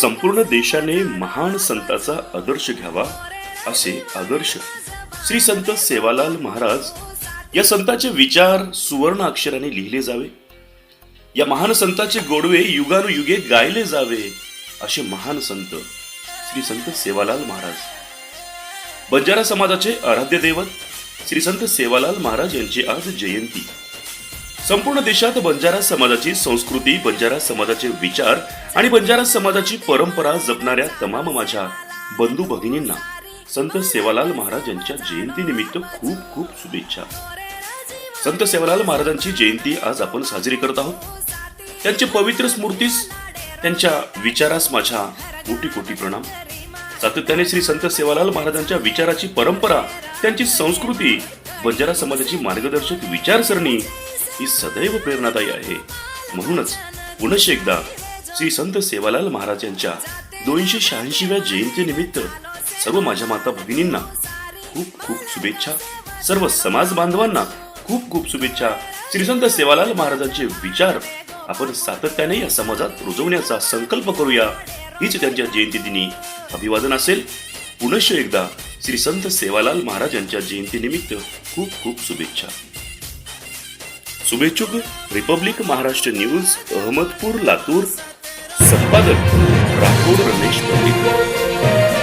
संपूर्ण देशाने महान संतांचा आदर्श घ्यावा असे आदर्श. श्री संत सेवालाल महाराज या संतांचे विचार सुवर्ण अक्षराने लिहिले जावे. या महान संताचे गोडवे युगानुयुगे गायले जावे असे महान संत श्री संत सेवालाल महाराज. बंजारा समाजाचे आराध्य दैवत श्री संत सेवालाल महाराज यांची आज जयंती. संपूर्ण देशात बंजारा समाजाची संस्कृती बंजारा समाजाचे विचार आणि बंजारा समाजाची परंपरा जपणाऱ्या तमाम माझ्या बंधू भगिनींना संत सेवालाल महाराज यांच्या जयंतीनिमित्त खूप खूप शुभेच्छा. संत सेवालाल महाराजांची जयंती आज आपण साजरी करत आहोत. त्यांच्या पवित्र स्मृतीस त्यांच्या विचारास माझ्या कोटी कोटी प्रणाम. सातत्याने श्री संत सेवालाल महाराजांच्या विचाराची परंपरा त्यांची संस्कृती बंजारा समाजाची मार्गदर्शक विचारसरणी ही सदैव प्रेरणादायी आहे. म्हणूनच पुनश एकदा श्री संत सेवालाल महाराज यांच्या दोनशे शहाऐंशीव्या जयंतीनिमित्त सर्व माझ्या माता भगिनींना खूप खूप शुभेच्छा. सर्व समाज बांधवांना खूप खूप शुभेच्छा. श्री संत सेवालाल महाराजांचे विचार आपण सातत्याने या समाजात रुजवण्याचा संकल्प करूया. हीच त्यांच्या जयंती दिनी अभिवादन असेल. पुनश्च एकदा श्री संत सेवालाल महाराज यांच्या जयंतीनिमित्त खूप खूप शुभेच्छा. शुभेच्छुक रिपब्लिक महाराष्ट्र न्यूज अहमदपूर लातूर संपादक राठोड रमेश पंडित.